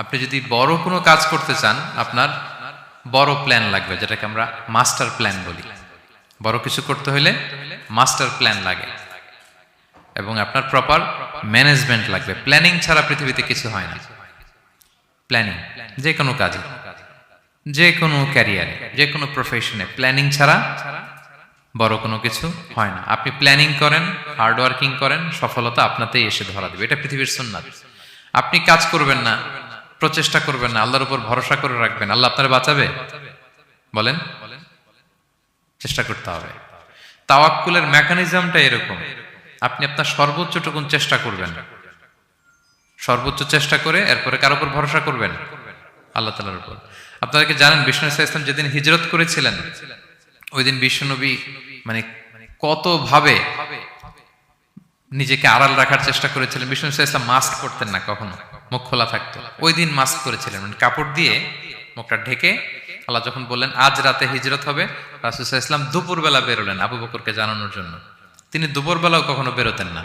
আপনি যদি বড় কোনো কাজ করতে চান, আপনার বড় প্ল্যান লাগবে, যেটাকে আমরা মাস্টার প্ল্যান বলি। বড় কিছু করতে হলে মাস্টার প্ল্যান লাগে এবং আপনার প্রপার ম্যানেজমেন্ট লাগবে। প্ল্যানিং ছাড়া পৃথিবীতে কিছু হয় না। প্ল্যানিং, যে কোনো কাজে যে কোনো ক্যারিয়ারে, যে কোনো প্রফেশনে। প্ল্যানিং ছাড়া বড় কোনো কিছু হয় না। আপনি প্ল্যানিং করেন হার্ড ওয়ার্কিং করেন, সফলতা আপনাতেই এসে ধরা দেবে। এটা পৃথিবীর সুন্নাত। আপনি কাজ করবেন না প্রচেষ্টা করবেন না, আল্লাহর উপর ভরসা করে রাখবেন। আল্লাহ আপনার বাঁচাবে? বলেন। চেষ্টা করতে হবে। তাওয়াক্কুলের মেকানিজমটা এরকম। আপনি আপনার সর্বোচ্চটুকুন চেষ্টা করবেন। সর্বোচ্চ চেষ্টা করে এরপরে কার উপর ভরসা করবেন? আল্লাহ তালার উপর। আপনারা কি জানেন, বিষ্ণু ইসলাম যেদিন হিজরত করেছিলেন, ওই দিন বিশ্বনবী মানে কত ভাবে নিজেকে আড়াল রাখার চেষ্টা করেছিলেন। বিষ্ণু ইসলাম মাস্ক করতেন না কখনো, মুখ খোলা থাকতো। ওই দিন মাস্ক করেছিলেন মানে কাপড় দিয়ে মুখটা ঢেকে আল্লাহ যখন বললেন, আজ রাতে হিজরত হবে। রাসুসাহ ইসলাম দুপুরবেলা বেরোলেন আবু বকরকে জানানোর জন্য। তিনি দুপুরবেলাও কখনো বেরোতেন না।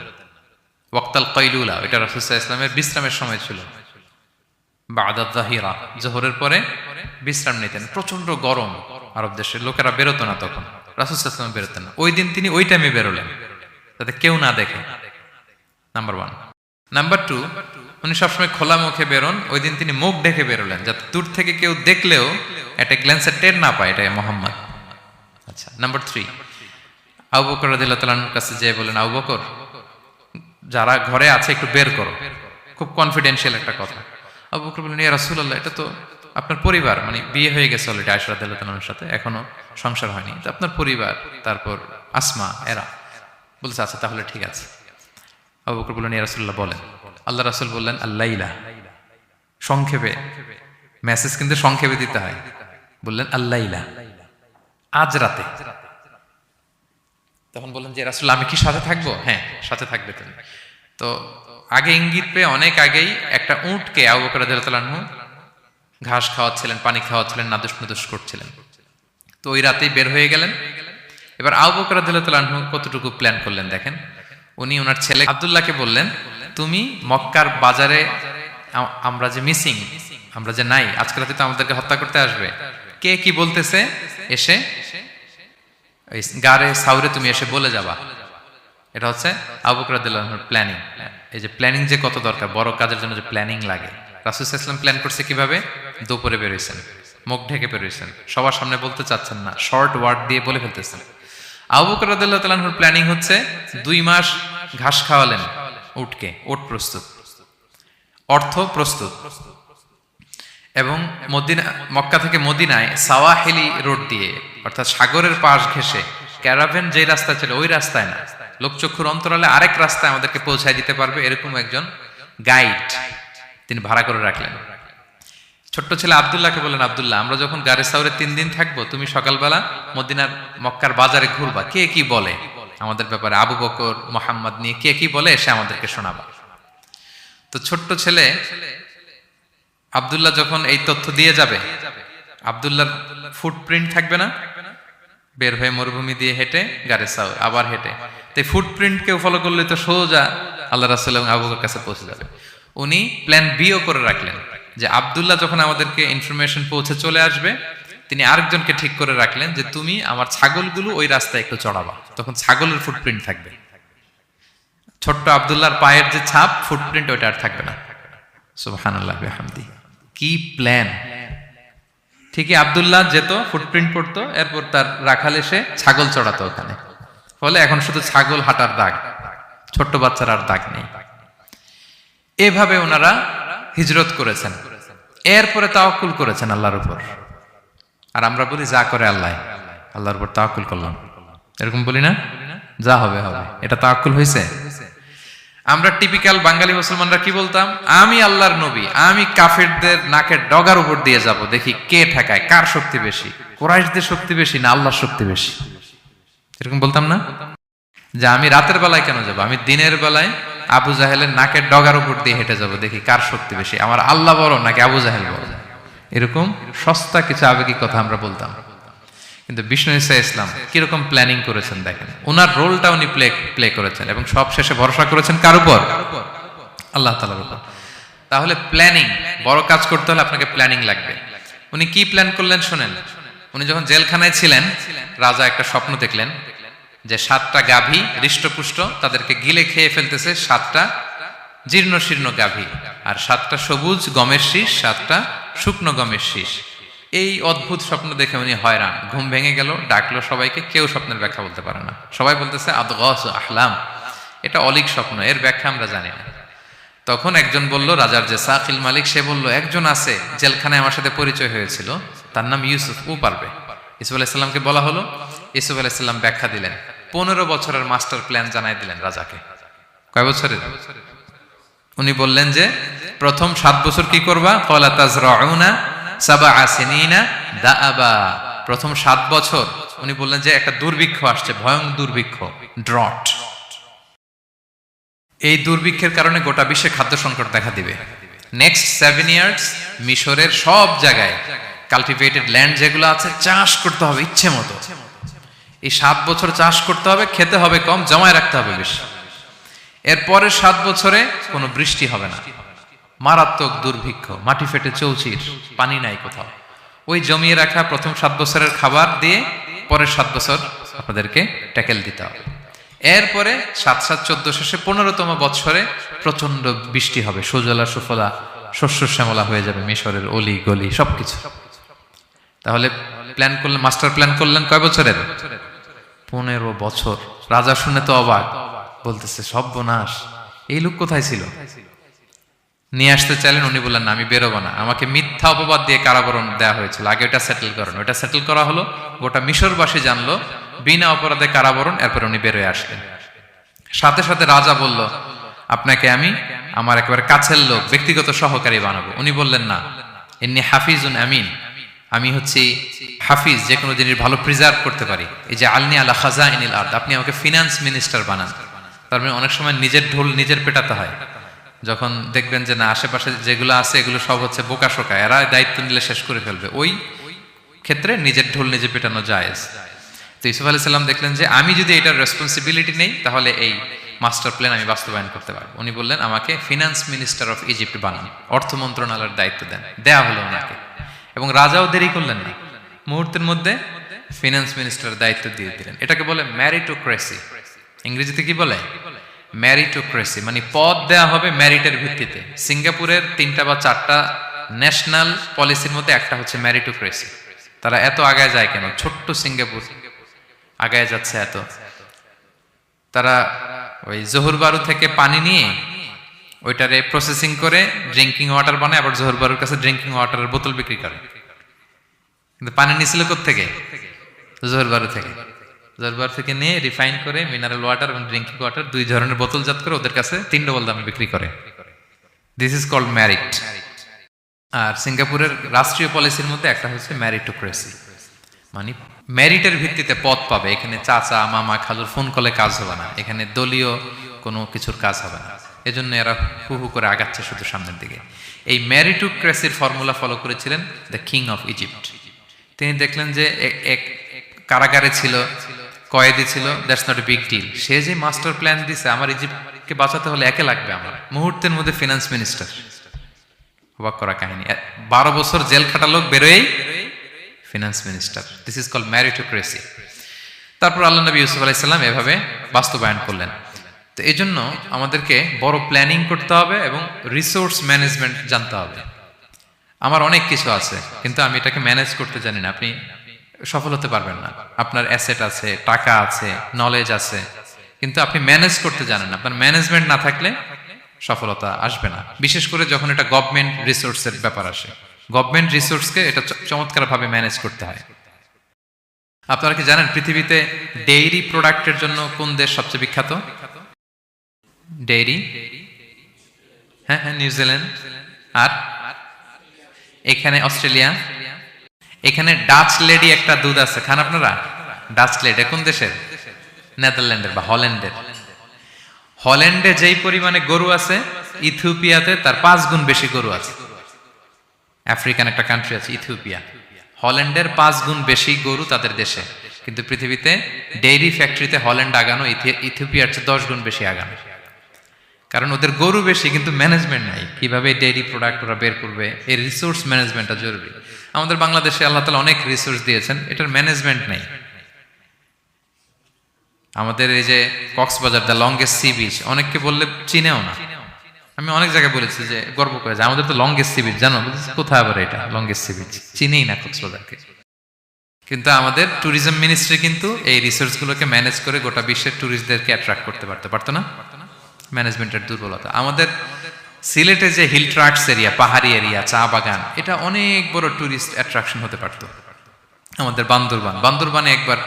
ওয়াক্তাল কৈলুলা, এটা রাসুসাহ ইসলামের বিশ্রামের সময় ছিল। বাদাত জাহিরা, জোহরের পরে বিশ্রাম নিতেন। প্রচণ্ড গরম আরব দেশের, লোকেরা বেরোতো না তখন। রাসুসাহ বেরোতেন না। ওই দিন তিনি ওই টাইমে বেরোলেন। যাতে কেউ না দেখে। নাম্বার ওয়ান নাম্বার টু উনি সবসময় খোলা মুখে বেরোন, ওই দিন তিনি মুখ ঢেকে বেরোলেন, যাতে দূর থেকে কেউ দেখলেও একটা গ্ল্যান্সে টের না পায়, এটাই মোহাম্মদ। আচ্ছা নাম্বার থ্রি আবু বকর রাদিল্লাহ কাছে যেয়ে বলেন আবু বকর, যারা ঘরে আছে একটু বের করো। খুব কনফিডেন্সিয়াল একটা কথা। আবু বকর বললেন, ইয়া রাসূলুল্লাহ, এটা তো আপনার পরিবার মানে বিয়ে হয়ে গেছে অলরেডি তালার সাথে, এখনও সংসার হয়নি। তো আপনার পরিবার, তারপর আসমা, এরা। বলছে আচ্ছা তাহলে ঠিক আছে। আবু বকর বললেন, ইয়া রাসূলুল্লাহ, বলেন। আল্লাহ রাসূল বললেন আল্লাইলা সংক্ষেপে মেসেজ কিন্তু সংক্ষেপে দিতে হয়। বললেন আল্লাইলা আজ রাতে। তখন বললেন যে রাসুল আমি কি সাথে থাকব? হ্যাঁ সাথে থাকবে তুমি। তো আগে ইঙ্গিত পেয়ে অনেক আগেই একটা উঁটকে আবু বকর রাদিয়াল্লাহু ঘাস খাওয়াচ্ছিলেন, পানি খাওয়াচ্ছিলেন নাদুস নাদুস করছিলেন। তো ওই রাতেই বের হয়ে গেলেন। এবার আবু বকর রাদিয়াল্লাহু কতটুকু প্ল্যান করলেন দেখেন? উনি ওনার ছেলে আব্দুল্লাহকে বললেন, তুমি মক্কার বাজারে আমরা যে মিসিং আমরা যে নাই, আজকে রাতে তো আমাদেরকে হত্যা করতে আসবে। কে কি বলতেছে? এসে গারে সাউরে তুমি এসে বলে যাবা। এটা হচ্ছে আবুকরাদুল্লাহর প্ল্যানিং এই যে প্ল্যানিং যে কত দরকার, বড় কাজের জন্য যে প্ল্যানিং লাগে। রাসুল ইসলাম প্ল্যান করছে কীভাবে? দুপুরে বেরোইছেন মুখ ঢেকে বেরোইছেন সবার সামনে বলতে চাচ্ছেন না শর্ট ওয়ার্ড দিয়ে বলে ফেলতেছেন। আবুকরাদুল্লাহ তালাহুর প্ল্যানিং হচ্ছে দুই মাস ঘাস খাওয়ালেন, উটকে, ওট প্রস্তুত। অর্থ প্রস্তুত। এবং মদিনা, মক্কা থেকে মদিনায় সাওয়াহিলি রোড দিয়ে, অর্থাৎ সাগরের পাশ ঘেসে ক্যারাভেন যে রাস্তা ছিল ওই রাস্তায় না, লোকচক্ষুর অন্তরালে আরেক রাস্তায় আমাদেরকে পৌঁছায় দিতে পারবে এরকম একজন গাইড তিনি ভাড়া করে রাখলেন। ছোট্ট ছেলে আবদুল্লাহকে বলেন আবদুল্লাহ, আমরা যখন গাড়ি সাউরে তিন দিন থাকব, তুমি সকালবেলা মদিনার মক্কার বাজারে ঘুরবা, কে কি বলে? আমাদের ব্যাপারে আবু বকর, মোহাম্মদ নিয়ে কে কি বলে এসে আমাদেরকে শোনাবা। তো ছোট্ট ছেলে আবদুল্লাহ যখন এই তথ্য দিয়ে যাবে, আবদুল্লাহর ফুটপ্রিন্ট থাকবে না, বের হয়ে মরুভূমি দিয়ে হেঁটে গাড়ি সাউ আবার হেঁটে। তো এই ফলো করলে তো সোজা আল্লাহ রাসুল এবং আবুকের কাছে পৌঁছে যাবে। উনি প্ল্যান বিও করে রাখলেন। যে আবদুল্লাহ যখন আমাদেরকে ইনফরমেশন পৌঁছে চলে আসবে, তিনি আরেকজনকে ঠিক করে রাখলেন যে তুমি আমার ছাগলগুলো ওই রাস্তায় একটু চড়াবা। তখন ছাগলের ফুটপ্রিন্ট থাকবে। ছোট্ট আবদুল্লাহর পায়ের যে ছাপ ফুটপ্রিন্ট ওইটা আর থাকবে না। কি প্ল্যান ঠিকই আবদুল্লাহ যেত ফুটপ্রিন্ট পড়তো, এরপর তার রাখাল এসে ছাগল চড়াতো ওখানে। ফলে এখন শুধু ছাগল হাঁটার দাগ, ছোট্ট বাচ্চার আর দাগ নেই। এভাবে ওনারা হিজরত করেছেন। এরপরে তাওয়াক্কুল করেছেন আল্লাহর উপর। আর আমরা বলি, যা করে আল্লাহ, আল্লাহর উপর তাওয়াক্কুল করলাম। এরকম বলি না? যা হবে হবে। এটা তাওয়াক্কুল হয়েছে। আমরা টিপিক্যাল বাঙালি মুসলমানরা কি বলতাম? আমি আল্লাহর নবী, আমি কাফেরদের নাকের ডগার উপর দিয়ে যাব, দেখি কে ঠেকায়, কার শক্তি বেশি, কোরাইশদের শক্তি বেশি না আল্লাহর শক্তি বেশি। এরকম বলতাম না? যে আমি রাতের বেলায় কেন যাব? আমি দিনের বেলায় আবু জাহেলের নাকের ডগার উপর দিয়ে হেঁটে যাব, দেখি কার শক্তি বেশি, আমার আল্লাহ বড় নাকি আবু জাহেল বড় এরকম সস্তা কিছু আবেগিক কথা আমরা বলতাম। কিন্তু বিষ্ণু ইসা ইসলাম কীরকম প্ল্যানিং করেছেন দেখেন ওনার রোলটা উনি প্লে প্লে করেছেন এবং সব শেষে ভরসা করেছেন কার উপর? আল্লাহ তালার উপর। তাহলে প্ল্যানিং বড় কাজ করতে হলে আপনাকে প্ল্যানিং লাগবে। উনি কি প্ল্যান করলেন শোনেন? উনি যখন জেলখানায় ছিলেন, রাজা একটা স্বপ্ন দেখলেন যে সাতটা গাভী হৃষ্টপুষ্ট তাদেরকে গিলে খেয়ে ফেলতেছে সাতটা জীর্ণ শীর্ণ গাভী। আর সাতটা সবুজ গমের শীষ, সাতটা শুকনো গমের শীষ। এই অদ্ভুত স্বপ্ন দেখে উনি হয়রান। ঘুম ভেঙে গেল, ডাকলো সবাইকে, কেউ স্বপ্নের ব্যাখ্যা বলতে পারে না। সবাই বলতেছে, আদগস আহলাম এটা অলিক স্বপ্ন, এর ব্যাখ্যা আমরা জানি না। তখন একজন বলল, রাজার যে সাকিল মালিক, সে বলল, একজন আছে, জেলখানায় আমার সাথে পরিচয় হয়েছিল। তার নাম ইউসুফ, ও পারবে। ইসুফ আলাইসাল্লামকে বলা হলো। ইসুফ আলাইসাল্লাম ব্যাখ্যা দিলেন। পনেরো বছরের মাস্টার প্ল্যান জানাই দিলেন রাজাকে। কয় বছরের? উনি বললেন যে, প্রথম সাত বছর কি করবা? প্রথম সাত বছর? উনি বললেন যে, একটা দুর্ভিক্ষ আসছে, ভয়ং দুর্ভিক্ষ, ড্রট। এই দুর্ভিক্ষের কারণে গোটা বিশ্বে খাদ্য সংকট দেখা দিবে। নেক্সট সেভেন ইয়ার্স মিশরের সব জায়গায় কাল্টিভেটেড ল্যান্ড যেগুলো আছে, চাষ করতে হবে ইচ্ছে মতো। এই সাত বছর চাষ করতে হবে, খেতে হবে কম, জমায় রাখতে হবে বেশি। এর পরের সাত বছরে কোনো বৃষ্টি হবে না। মারাত্মক দুর্ভিক্ষ, মাটি ফেটে চৌচির, পানি নাই কোথাও। ওই জমিয়ে রাখা প্রথম সাত বছরের খাবার দিয়ে পরের সাত বছর আপনাদেরকে ট্যাকেল দিতে হবে। এরপরে সাত সাত, চোদ্দ শেষে পনেরোতম বৎসরে প্রচণ্ড বৃষ্টি হবে, সুজলা, সুফলা, শস্য, শ্যামলা হয়ে যাবে, মিশরের অলি, গলি, সবকিছু। তাহলে প্ল্যান করলেন মাস্টার প্ল্যান করলেন কয় বছরের? পনেরো বছর। রাজা শুনে তো অবাক। বলতেছে, সর্বনাশ। এই লোক কোথায় ছিল? নিয়ে আসতে চাইলেন, উনি বললেন, না, আমি বেরোবো না। আমাকে মিথ্যা অপবাদ দিয়ে কারাবরণ দেওয়া হয়েছিল। আগে ওটা সেটেল করেন। ওটা সেটেল করা হলো, গোটা মিশরবাসী জানলো, বিনা অপরাধে কারাবরণ, এরপর উনি বেরোয় আসলেন। সাথে সাথে রাজা বলল, আপনাকে আমি আমার একেবারে কাছের লোক, ব্যক্তিগত সহকারী বানাবো। উনি বললেন, না এমনি হাফিজুন আমিন। আমি হচ্ছি হাফিজ, যে কোনো জিনিস ভালো প্রিজার্ভ করতে পারি। এই যে আলনি আল্লাহ খাজা ইনিল আর্দ, আপনি আমাকে ফিনান্স মিনিস্টার বানান। তার মানে অনেক সময় নিজের ঢোল নিজের পেটাতে হয়। যখন দেখবেন যে না, আশেপাশে যেগুলো আছে, এগুলো সব হচ্ছে বোকা শোকা, এরা দায়িত্ব নিলে শেষ করে ফেলবে। ওই ক্ষেত্রে নিজের ঢোল নিজে পেটানো যায় তো ইসুফ আলি সাল্লাম দেখলেন যে, আমি যদি এটার রেসপন্সিবিলিটি নেই, তাহলে এই মাস্টার প্ল্যান আমি বাস্তবায়ন করতে পারব। উনি বললেন, আমাকে ফিনান্স মিনিস্টার অফ ইজিপ্ট বানান। অর্থ মন্ত্রণালয়ের দায়িত্ব দেন। দেয়া হলো ওনাকে। এবং রাজাও দেরি করলেন না। মুহূর্তের মধ্যে ফিনান্স মিনিস্টার দায়িত্ব দিয়ে দিলেন। এটাকে বলে ম্যারিটোক্রেসি ইংরেজিতে কি বলে? ম্যারিটোক্রেসি মানে পদ দেয়া হবে ম্যারিটের ভিত্তিতে। সিঙ্গাপুরের তিনটা বা চারটা ন্যাশনাল পলিসির মধ্যে একটা হচ্ছে ম্যারিটোক্রেসি তারা এত আগায় যায় কেন? ছোট্ট সিঙ্গাপুর আগায় যাচ্ছে এত। তারা ওই জহুর বারু থেকে পানি নিয়ে ওইটারে প্রসেসিং করে ড্রিঙ্কিং ওয়াটার বানায়, আবার জহুর বারুর কাছে ড্রিঙ্কিং ওয়াটারের বোতল বিক্রি করে। কিন্তু পানি নিছিল থেকে জহুর বারু থেকে। জহুর বারু থেকে নিয়ে রিফাইন করে মিনারেল ওয়াটার এবং ড্রিঙ্কিং ওয়াটার দুই ধরনের বোতলজাত করে ওদের কাছে তিন ডবল দামে বিক্রি করে। দিস ইজ কল্ড ম্যারিট আর সিঙ্গাপুরের রাষ্ট্রীয় পলিসির মধ্যে একটা হচ্ছে ম্যারিটোক্রেসি মানে ম্যারিটের ভিত্তিতে পদ পাবে। এখানে চাচা, মামা, খালুর ফোন কলে কাজ হবে না। এখানে দলীয় কোনো কিছুর কাজ হবে না। এজন্য এরা হু হু করে আগাচ্ছে শুধু সামনের দিকে। এই ম্যারিটোক্রেসির ফর্মুলা ফলো করেছিলেন দ্য কিং অফ ইজিপ্ট তিনি দেখলেন যে এক- কারাগারে ছিল, কয়েদি ছিল that's not a big deal সে যে মাস্টার প্ল্যান দিছে, আমার ইজিপ্টকে বাঁচাতে হলে একে লাগবে আমার। মুহূর্তের মধ্যে ফিনান্স মিনিস্টার অবাক করা কাহিনী। বারো বছর জেল খাটা লোক বেরোয় finance minister this is call meritocracy তারপর আল্লাহ নবী ইউসুফ আলাইসাল্লাম এভাবে বাস্তবায়ন করলেন। তো এই জন্য আমাদেরকে বড় প্ল্যানিং করতে হবে এবং রিসোর্স ম্যানেজমেন্ট জানতে হবে। আমার অনেক কিছু আছে, কিন্তু আমি এটাকে ম্যানেজ করতে জানি না। আপনি সফল হতে পারবেন না। আপনার অ্যাসেট আছে, টাকা আছে নলেজ আছে, কিন্তু আপনি ম্যানেজ করতে জানেন না। আপনার ম্যানেজমেন্ট না থাকলে সফলতা আসবে না। বিশেষ করে যখন এটা গভর্নমেন্ট রিসোর্সের ব্যাপার আসে। গভর্নমেন্ট রিসোর্সকে এটা চমৎকারভাবে ম্যানেজ করতে হয়। আপনারা কি জানেন পৃথিবীতে ডেইরি প্রোডাক্টের জন্য কোন দেশ সবচেয়ে বিখ্যাত? ডেইরি হ্যাঁ হ্যাঁ নিউজিল্যান্ড আর? এখানে অস্ট্রেলিয়া, এখানে ডাচ লেডি একটা দুধ আছে, খান আপনারা? ডাচ লেডি, কোন দেশের? নেদারল্যান্ডের বা হল্যান্ডের। হল্যান্ডে যেই পরিমাণে গরু আছে, ইথিওপিয়াতে তার পাঁচ গুণ বেশি গরু আছে। আফ্রিকান একটা কান্ট্রি আছে, ইথিওপিয়া। হল্যান্ডের পাঁচ গুণ বেশি গরু তাদের দেশে। কিন্তু পৃথিবীতে ডেইরি ফ্যাক্টরিতে হল্যান্ড আগানো, ইথি- ইথিওপিয়ার চেয়ে দশ গুণ বেশি আগানো। কারণ ওদের গরু বেশি, কিন্তু ম্যানেজমেন্ট নাই। কীভাবে ডেইরি প্রোডাক্ট ওরা বের করবে? এই রিসোর্স ম্যানেজমেন্টটা জরুরি। আমাদের বাংলাদেশে আল্লাহ তালা অনেক রিসোর্স দিয়েছেন, এটার ম্যানেজমেন্ট নেই। আমাদের এই যে Cox's Bazar the longest sea beach অনেককে বললে চিনেও না। আমি অনেক জায়গায় বলেছি যে গর্ব করে, যে আমাদের তো লংগেস্ট সি বিচ জানো? কোথায় আবার এটা লংগেস্ট সি বিচ চিনেই না কক্সবাজারকে। কিন্তু আমাদের ট্যুরিজম মিনিস্ট্রি কিন্তু এই রিসোর্সগুলোকে ম্যানেজ করে গোটা বিশ্বের ট্যুরিস্টদেরকে অ্যাট্রাক্ট করতে পারতো পারতো না। ম্যানেজমেন্টের দুর্বলতা। আমাদের সিলেটে যে হিল ট্রাক্স এরিয়া, পাহাড়ি এরিয়া, চা বাগান, এটা অনেক বড় ট্যুরিস্ট অ্যাট্রাকশন হতে পারতো। আমাদের বান্দরবান। বান্দরবানে একবার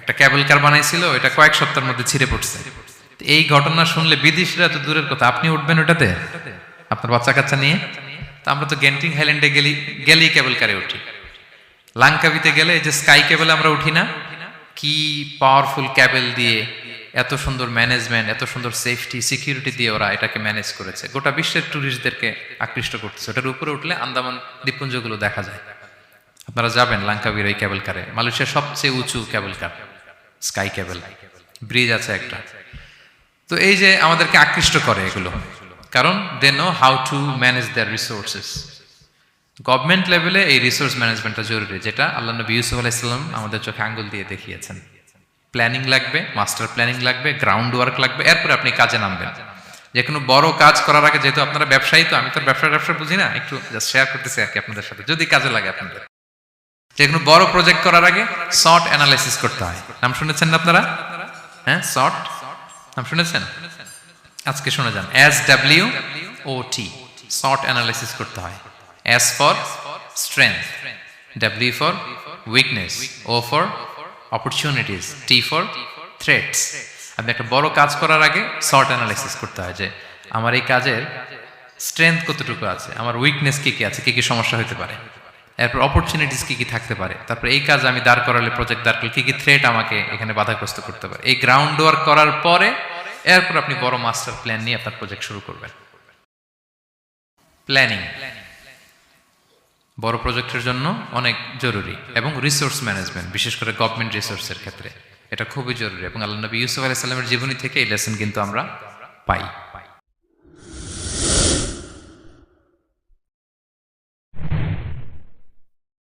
একটা ক্যাবল কার বানাইছিল, এটা কয়েক সপ্তাহের মধ্যে ছিঁড়ে পড়ছে। এই ঘটনা শুনলে বিদেশিরা তো দূরের কথা, আপনি উঠবেন ওটাতে? আপনার বাচ্চা কাচ্চা নিয়ে? তো আমরা তো গেন্টিং হাইল্যান্ডে গেলি, গেলেই ক্যাবল কারে উঠি। লাঙ্কাবিতে গেলে যে স্কাই কেবল আমরা উঠি না, কি পাওয়ারফুল ক্যাবেল দিয়ে এত সুন্দর ম্যানেজমেন্ট এত সুন্দর সেফটি সিকিউরিটি দিয়ে ওরা এটাকে ম্যানেজ করেছে। গোটা বিশ্বের ট্যুরিস্টদেরকে আকৃষ্ট করতেছে। ওটার উপরে উঠলে আন্দামান দ্বীপপুঞ্জগুলো দেখা যায়। আপনারা যাবেন লাঙ্কাবির ওই ক্যাবেল কারে মালয়েশিয়ার সবচেয়ে উঁচু cable car sky cable bridge আছে একটা। তো এই যে আমাদেরকে আকৃষ্ট করে এগুলো। কারণ they know how to manage their resources government লেভেলে এই রিসোর্স ম্যানেজমেন্টটা জরুরি, যেটা আল্লাহ নবী ইউসুফ আলাইসাল্লাম আমাদের চোখে আঙ্গুল দিয়ে দেখিয়েছেন। প্ল্যানিং লাগবে মাস্টার প্ল্যানিং লাগবে গ্রাউন্ড ওয়ার্ক লাগবে, এরপরে আপনি কাজে নামবেন। যে কোনো বড় কাজ করার আগে, যেহেতু আপনারা ব্যবসায়ী, তো আমি তো ব্যবসা ব্যবসা বুঝি না, একটু শেয়ার করতেছি আর কি আপনাদের সাথে, যদি কাজে লাগে আপনাদের। যে কোনো বড় প্রজেক্ট করার আগে শর্ট অ্যানালাইসিস করতে হয়। নাম শুনেছেন না আপনারা? হ্যাঁ শর্ট নাম শুনেছেন? আজকে শুনে যান। S W O T short analysis করতে হয়। S for strength W for weakness O for opportunities T for threats আপনি একটা বড় কাজ করার আগে শর্ট অ্যানালাইসিস করতে হয় যে, আমার এই কাজের স্ট্রেংথ কতটুকু আছে? আমার উইকনেস কী কী আছে? কী কী সমস্যা হতে পারে? এরপর অপরচুনিটিস কী কী থাকতে পারে? তারপর এই কাজ আমি দাঁড় করালে প্রজেক্ট দাঁড় করলে কি কি থ্রেট আমাকে এখানে বাধাগ্রস্ত করতে পারে? এই গ্রাউন্ড ওয়ার্ক করার পরে, এরপর আপনি বড় মাস্টার প্ল্যান নিয়ে আপনার প্রজেক্ট শুরু করবেন। প্ল্যানিং বড় প্রজেক্টের জন্য অনেক জরুরি এবং রিসোর্স ম্যানেজমেন্ট বিশেষ করে গভর্নমেন্ট রিসোর্সের ক্ষেত্রে। এটা খুবই জরুরি এবং আল্লাহ নবী ইউসুফ আলাইসাল্লামের জীবনী থেকে এই লেসন কিন্তু আমরা পাই।